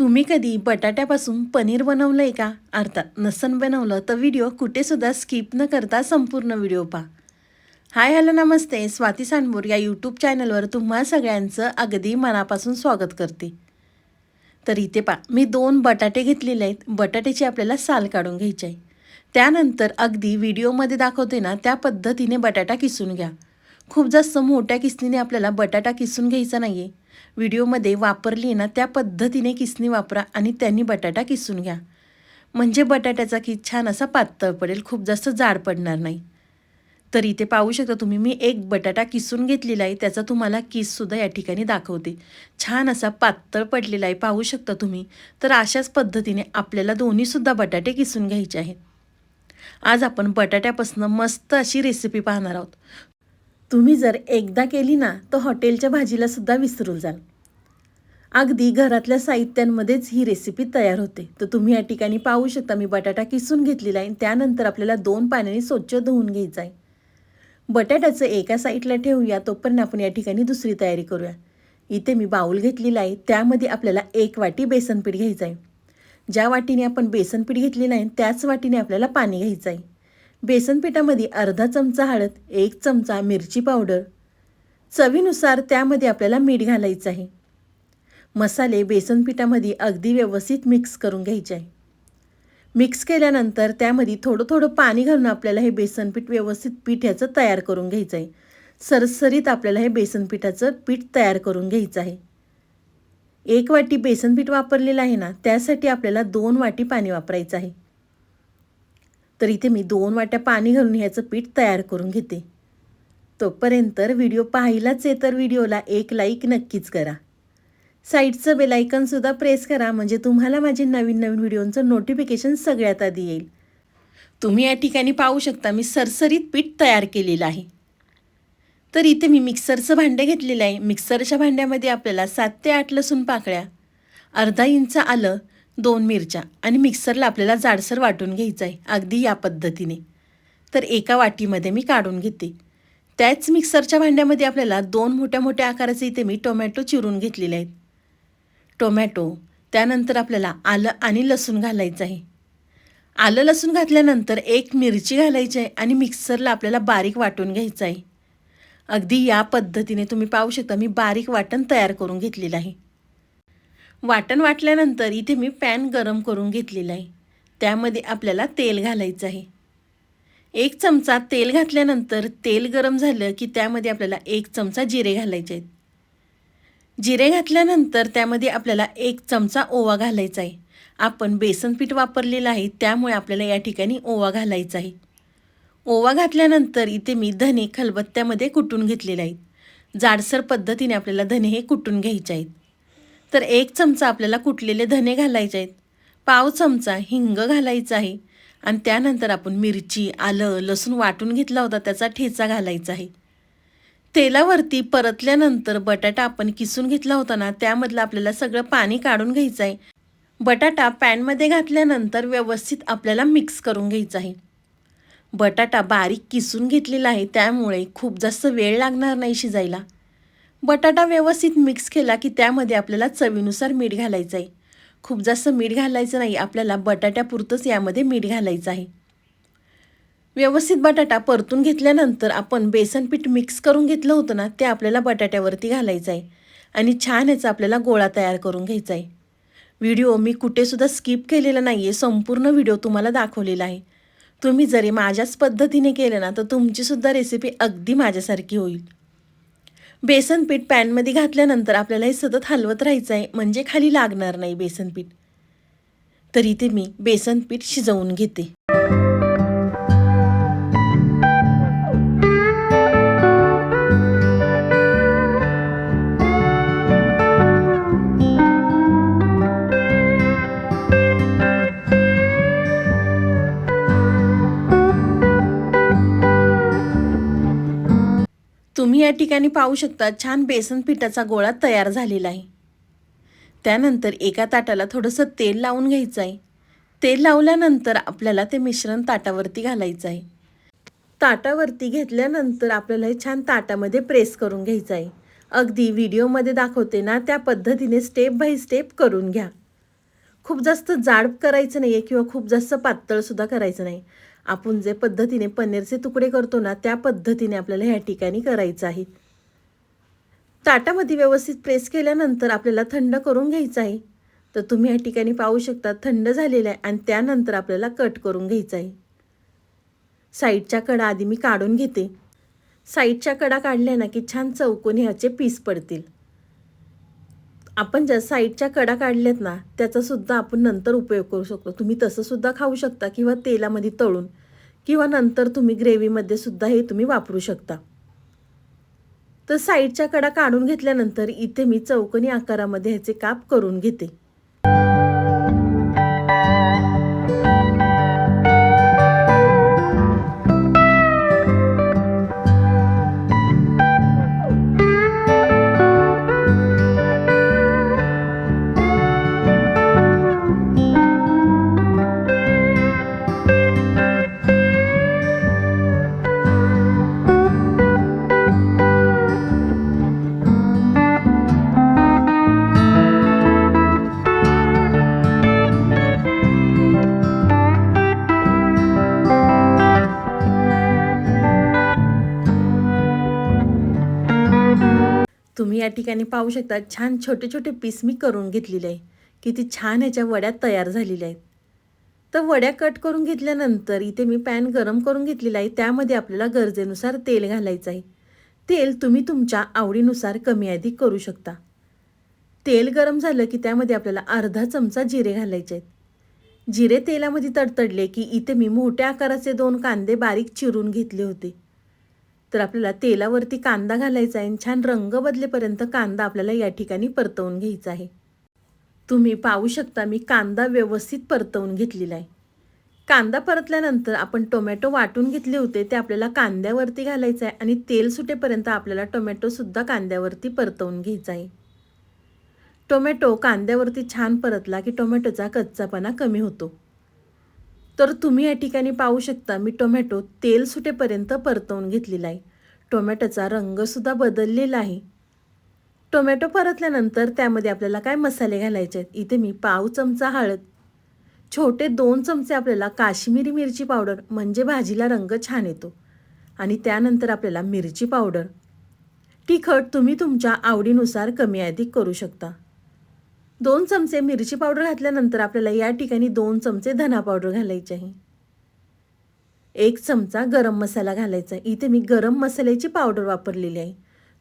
तुम्ही कधी बटाट्यापासून पनीर बनवलं आहे का? अर्थात नसन बनवलं तर व्हिडिओ कुठेसुद्धा स्किप न करता संपूर्ण व्हिडिओ पहा. हाय हॅलो नमस्ते. स्वाती सानबोर या यूट्यूब चॅनलवर तुम्हा सगळ्यांचं अगदी मनापासून स्वागत करते. तर इथे पा मी दोन बटाटे घेतलेले आहेत. बटाट्याची आपल्याला साल काढून घ्यायची आहे त्यानंतर अगदी व्हिडिओमध्ये दाखवते ना त्या पद्धतीने बटाटा किसून घ्या. खूप जास्त मोठ्या किसणीने आपल्याला बटाटा किसून घ्यायचा नाही आहे व्हिडिओमध्ये वापरली ना त्या पद्धतीने किसणी वापरा आणि त्यांनी बटाटा किसून घ्या. म्हणजे बटाट्याचा किस छान असा पातळ पडेल खूप जास्त जाड पडणार नाही. तर इथे पाहू शकता तुम्ही मी एक बटाटा किसून घेतलेला आहे त्याचा तुम्हाला किससुद्धा या ठिकाणी दाखवते. छान असा पातळ पडलेला आहे पाहू शकता तुम्ही. तर अशाच पद्धतीने आपल्याला दोन्हीसुद्धा बटाटे किसून घ्यायचे आहेत. आज आपण बटाट्यापासून मस्त अशी रेसिपी पाहणार आहोत. तुम्ही जर एकदा केली ना तर हॉटेलच्या भाजीला सुद्धा विसरून जाल. अगदी घरातल्या साहित्यांमध्येच ही रेसिपी तयार होते. तर तुम्ही या ठिकाणी पाहू शकता मी बटाटा किसून घेतलेला आहे त्यानंतर आपल्याला दोन पाण्याने स्वच्छ धुवून घ्यायचं आहे. बटाट्याचं एका साईडला ठेवूया तोपर्यंत आपण या ठिकाणी दुसरी तयारी करूया. इथे मी बाऊल घेतलेला आहे त्यामध्ये आपल्याला एक वाटी बेसनपीठ घ्यायचं आहे. ज्या वाटीने आपण बेसनपीठ घेतलेलं आहे त्याच वाटीने आपल्याला पाणी घ्यायचं आहे. बेसनपिठामध्ये अर्धा चमचा हळद एक चमचा मिरची पावडर. चवीनुसार त्यामध्ये आपल्याला मीठ घालायचं आहे. मसाले बेसनपिठामध्ये अगदी व्यवस्थित मिक्स करून घ्यायचे आहे. मिक्स केल्यानंतर त्यामध्ये थोडं थोडं पाणी घालून आपल्याला हे बेसनपीठ व्यवस्थित पीठ ह्याचं तयार करून घ्यायचं आहे. सरसरीत आपल्याला हे बेसनपिठाचं पीठ तयार करून घ्यायचं आहे. एक वाटी बेसनपीठ वापरलेलं आहे ना त्यासाठी आपल्याला दोन वाटी पाणी वापरायचं आहे. तर इथे मी दोन वाट्या पाणी घालून ह्याचं पीठ तयार करून घेते. तोपर्यंत व्हिडिओ पाहिलाच आहे तर व्हिडिओला एक लाईक नक्कीच करा. साईडचं बेलायकनसुद्धा प्रेस करा म्हणजे तुम्हाला माझे नवीन नवीन व्हिडिओंचं नोटिफिकेशन सगळ्यात आधी येईल. तुम्ही या ठिकाणी पाहू शकता मी सरसरीत पीठ तयार केलेलं आहे. तर इथे मी मिक्सरचं भांडं घेतलेलं आहे. मिक्सरच्या भांड्यामध्ये आपल्याला सात ते आठ लसूण पाकळ्या अर्धा इंच आलं दोन मिरच्या आणि मिक्सरला आपल्याला जाडसर वाटून घ्यायचं आहे अगदी या पद्धतीने. तर एका वाटीमध्ये मी काढून घेते. त्याच मिक्सरच्या भांड्यामध्ये आपल्याला दोन मोठ्या मोठ्या आकाराचे इथे मी टोमॅटो चिरून घेतलेले आहेत. टोमॅटो त्यानंतर आपल्याला आलं आणि लसूण घालायचं आहे. आलं लसूण घातल्यानंतर एक मिरची घालायची आहे आणि मिक्सरला आपल्याला बारीक वाटून घ्यायचं आहे. अगदी या पद्धतीने तुम्ही पाहू शकता मी बारीक वाटण तयार करून घेतलेलं आहे. वाटण वाटल्यानंतर इथे मी पॅन गरम करून घेतलेला आहे. त्यामध्ये आपल्याला तेल घालायचं आहे. एक चमचा तेल घातल्यानंतर तेल गरम झालं की त्यामध्ये आपल्याला एक चमचा जिरे घालायचे आहेत. जिरे घातल्यानंतर त्यामध्ये आपल्याला एक चमचा ओवा घालायचा आहे. आपण बेसन पीठ वापरलेलं आहे त्यामुळे आपल्याला या ठिकाणी ओवा घालायचा आहे. ओवा घातल्यानंतर इथे मी धने खलबत्त्यामध्ये कुटून घेतलेले आहेत. जाडसर पद्धतीने आपल्याला धने हे कुटून घ्यायचे आहेत. तर एक चमचा आपल्याला कुटलेले धने घालायचे आहेत. पाव चमचा हिंग घालायचा आहे. आणि त्यानंतर आपण मिरची आलं लसूण वाटून घेतला होता त्याचा ठेचा घालायचा आहे. तेलावरती परतल्यानंतर बटाटा आपण किसून घेतला होता ना त्यामधलं आपल्याला सगळं पाणी काढून घ्यायचं आहे. बटाटा पॅनमध्ये घातल्यानंतर व्यवस्थित आपल्याला मिक्स करून घ्यायचा आहे. बटाटा बारीक किसून घेतलेला आहे त्यामुळे खूप जास्त वेळ लागणार नाही शिजायला. बटाटा व्यवस्थित मिक्स केला की त्यामध्ये आपल्याला चवीनुसार मीठ घालायचं आहे. खूप जास्त मीठ घालायचं नाही आपल्याला बटाट्यापुरतंच यामध्ये मीठ घालायचं आहे. व्यवस्थित बटाटा परतून घेतल्यानंतर आपण बेसन पीठ मिक्स करून घेतलं होतं ना ते आपल्याला बटाट्यावरती घालायचं आहे. आणि छान याचा आपल्याला गोळा तयार करून घ्यायचा आहे. व्हिडिओ मी कुठेसुद्धा स्किप केलेला नाही आहे संपूर्ण व्हिडिओ तुम्हाला दाखवलेला आहे. तुम्ही जरी माझ्याच पद्धतीने केलं ना तर तुमचीसुद्धा रेसिपी अगदी माझ्यासारखी होईल. बेसन पीठ पॅनमध्ये घातल्यानंतर आपल्याला हे सतत हलवत राहायचं आहे म्हणजे खाली लागणार नाही बेसन पीठ. तर इथे मी बेसन पीठ शिजवून घेते. तुम्ही या ठिकाणी पाहू शकता छान बेसन पिठाचा गोळा तयार झालेला आहे. त्यानंतर एका ताटाला थोडंसं तेल लावून घ्यायचं आहे. तेल लावल्यानंतर आपल्याला ते मिश्रण ताटावरती घालायचं आहे. ताटावरती घेतल्यानंतर आपल्याला हे छान ताटामध्ये प्रेस करून घ्यायचं आहे. अगदी व्हिडिओमध्ये दाखवते ना त्या पद्धतीने स्टेप बाय स्टेप करून घ्या. खूप जास्त जाड करायचं नाही आहे किंवा खूप जास्त पातळसुद्धा करायचं नाही. आपण जे पद्धतीने पनीरचे तुकडे करतो ना त्या पद्धतीने आपल्याला ह्या ठिकाणी करायचं आहे. ताटामध्ये व्यवस्थित प्रेस केल्यानंतर आपल्याला थंड करून घ्यायचं आहे. तर तुम्ही या ठिकाणी पाहू शकता थंड झालेलं आहे आणि त्यानंतर आपल्याला कट करून घ्यायचं आहे. साईडच्या कडा आधी मी काढून घेते. साईडच्या कडा काढल्या ना की छान चौकोनी ह्याचे पीस पडतील. आपण ज्या साईडच्या कडा काढल्यात ना त्याचासुद्धा आपण नंतर उपयोग करू शकतो. तुम्ही तसंसुद्धा खाऊ शकता किंवा तेलामध्ये तळून किंवा नंतर तुम्ही ग्रेव्हीमध्ये सुद्धा हे तुम्ही वापरू शकता. तर साईडच्या कडा काढून घेतल्यानंतर इथे मी चौकनी आकारामध्ये ह्याचे काप करून घेते. ठिकाणी पाहू शकता छान छोटे छोटे पीस मी करून घेतलेले आहे. किती छान ह्याच्या वड्या तयार झालेल्या आहेत. तर वड्या कट करून घेतल्यानंतर इथे मी पॅन गरम करून घेतलेला आहे. त्यामध्ये आपल्याला गरजेनुसार तेल घालायचं आहे. तेल तुम्ही तुमच्या आवडीनुसार कमी अधिक करू शकता. तेल गरम झालं की त्यामध्ये आपल्याला अर्धा चमचा जिरे घालायचे आहेत. जिरे तेलामध्ये तडतडले की इथे मी मोठ्या आकाराचे दोन कांदे बारीक चिरून घेतले होते. तर आपल्याला तेलावरती कांदा घालायचा आहे आणि छान रंग बदलेपर्यंत कांदा आपल्याला या ठिकाणी परतवून घ्यायचा आहे. तुम्ही पाहू शकता मी कांदा व्यवस्थित परतवून घेतलेला आहे. कांदा परतल्यानंतर आपण टोमॅटो वाटून घेतले होते ते आपल्याला कांद्यावरती घालायचं आहे आणि तेल सुटेपर्यंत आपल्याला टोमॅटोसुद्धा कांद्यावरती परतवून घ्यायचा आहे. टोमॅटो कांद्यावरती छान परतला की टोमॅटोचा कच्चापणा कमी होतो. तर तुम्ही या ठिकाणी पाहू शकता मी टोमॅटो तेल सुटेपर्यंत परतवून घेतलेला आहे. टोमॅटोचा रंगसुद्धा बदललेला आहे. टोमॅटो परतल्यानंतर त्यामध्ये आपल्याला काय मसाले घालायचे आहेत? इथे मी पाव चमचा हळद छोटे दोन चमचे आपल्याला काश्मीरी मिरची पावडर म्हणजे भाजीला रंग छान येतो. आणि त्यानंतर आपल्याला मिरची पावडर. तिखट तुम्ही तुमच्या आवडीनुसार कमी अधिक करू शकता. दोन चमचे मिरची पावडर घातल्यानंतर आपल्याला या ठिकाणी दोन चमचे धना पावडर घालायची आहे. एक चमचा गरम मसाला घालायचा आहे. इथे मी गरम मसाल्याची पावडर वापरलेली आहे.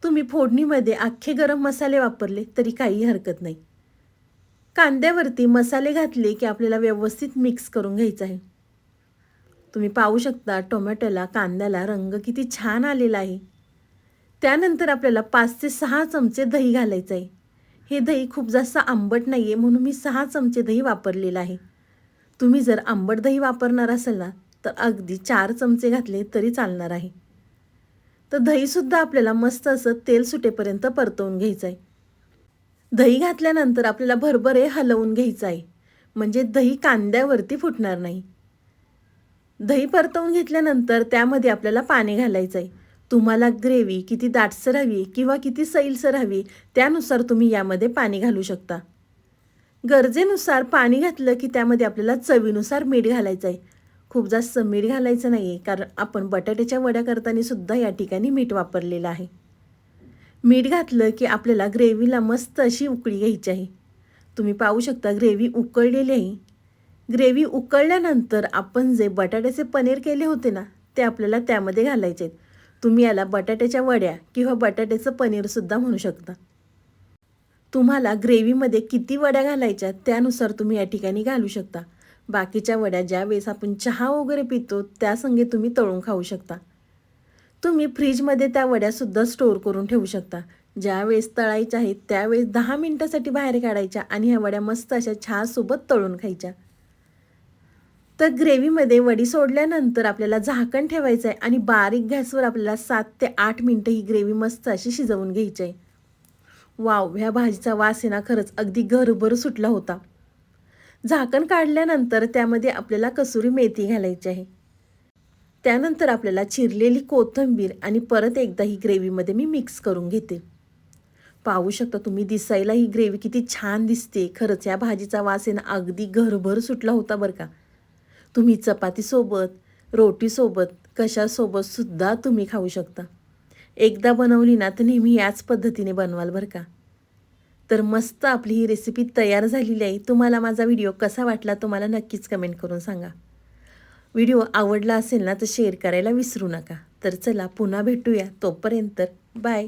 तुम्ही फोडणीमध्ये अख्खे गरम मसाले वापरले तरी काही हरकत नाही. कांद्यावरती मसाले घातले की आपल्याला व्यवस्थित मिक्स करून घ्यायचं आहे. तुम्ही पाहू शकता टोमॅटोला कांद्याला रंग किती छान आलेला आहे. त्यानंतर आपल्याला पाच ते सहा चमचे दही घालायचं आहे. हे दही खूप जास्त आंबट नाही आहे म्हणून मी सहा चमचे दही वापरलेलं आहे. तुम्ही जर आंबट दही वापरणार असाल ना तर अगदी चार चमचे घातले तरी चालणार आहे. तर दहीसुद्धा आपल्याला मस्त असं तेल सुटेपर्यंत परतवून घ्यायचं आहे दही घातल्यानंतर आपल्याला भरभरे हलवून घ्यायचं आहे म्हणजे दही कांद्यावरती फुटणार नाही. दही परतवून घेतल्यानंतर त्यामध्ये आपल्याला पाणी घालायचं आहे तुम्हाला ग्रेव्ही किती दाटसर हवी किंवा किती सैलसर हवी त्यानुसार तुम्ही यामध्ये पाणी घालू शकता. गरजेनुसार पाणी घातलं की त्यामध्ये आपल्याला चवीनुसार मीठ घालायचं आहे. खूप जास्त मीठ घालायचं नाही आहे कारण आपण बटाट्याच्या वड्या करताना सुद्धा या ठिकाणी मीठ वापरलेलं आहे. मीठ घातलं की आपल्याला ग्रेव्हीला मस्त अशी उकळी घ्यायची आहे. तुम्ही पाहू शकता ग्रेव्ही उकळलेली आहे. ग्रेव्ही उकळल्यानंतर आपण जे बटाट्याचे पनीर केले होते ना ते आपल्याला त्यामध्ये घालायचे आहेत. तुम्ही याला बटाट्याच्या वड्या किंवा बटाट्याचं पनीरसुद्धा म्हणू शकता. तुम्हाला ग्रेव्हीमध्ये किती वड्या घालायच्या त्यानुसार तुम्ही या ठिकाणी घालू शकता. बाकीच्या वड्या ज्या वेळेस आपण चहा वगैरे पितो त्या संगे तुम्ही तळून खाऊ शकता. तुम्ही फ्रीजमध्ये त्या वड्यासुद्धा स्टोअर करून ठेवू शकता. ज्या वेळेस तळायच्या आहेत त्यावेळेस दहा मिनटासाठी बाहेर काढायच्या आणि ह्या वड्या मस्त अशा चहासोबत तळून खायच्या. तर ग्रेव्हीमध्ये वडी सोडल्यानंतर आपल्याला झाकण ठेवायचं आहे आणि बारीक गॅसवर आपल्याला सात ते आठ मिनटं ही ग्रेव्ही मस्त अशी शिजवून घ्यायची आहे. वाव ह्या भाजीचा वास आहे ना खरंच अगदी घरभर सुटला होता. झाकण काढल्यानंतर त्यामध्ये आपल्याला कसुरी मेथी घालायची आहे. त्यानंतर आपल्याला चिरलेली कोथिंबीर आणि परत एकदा ही ग्रेव्हीमध्ये मी मिक्स करून घेते. पाहू शकता तुम्ही दिसायला ही ग्रेव्ही किती छान दिसते खरंच या भाजीचा वास आहे ना अगदी घरभर सुटला होता बरं का. तुम्ही चपातीसोबत रोटीसोबत कशासोबतसुद्धा तुम्ही खाऊ शकता. एकदा बनवली ना तर नेहमी याच पद्धतीने बनवाल बरं का? तर मस्त आपली ही रेसिपी तयार झालेली आहे. तुम्हाला माझा व्हिडिओ कसा वाटला तुम्हाला नक्कीच कमेंट करून सांगा. व्हिडिओ आवडला असेल ना तर शेअर करायला विसरू नका. तर चला पुन्हा भेटूया. तोपर्यंत बाय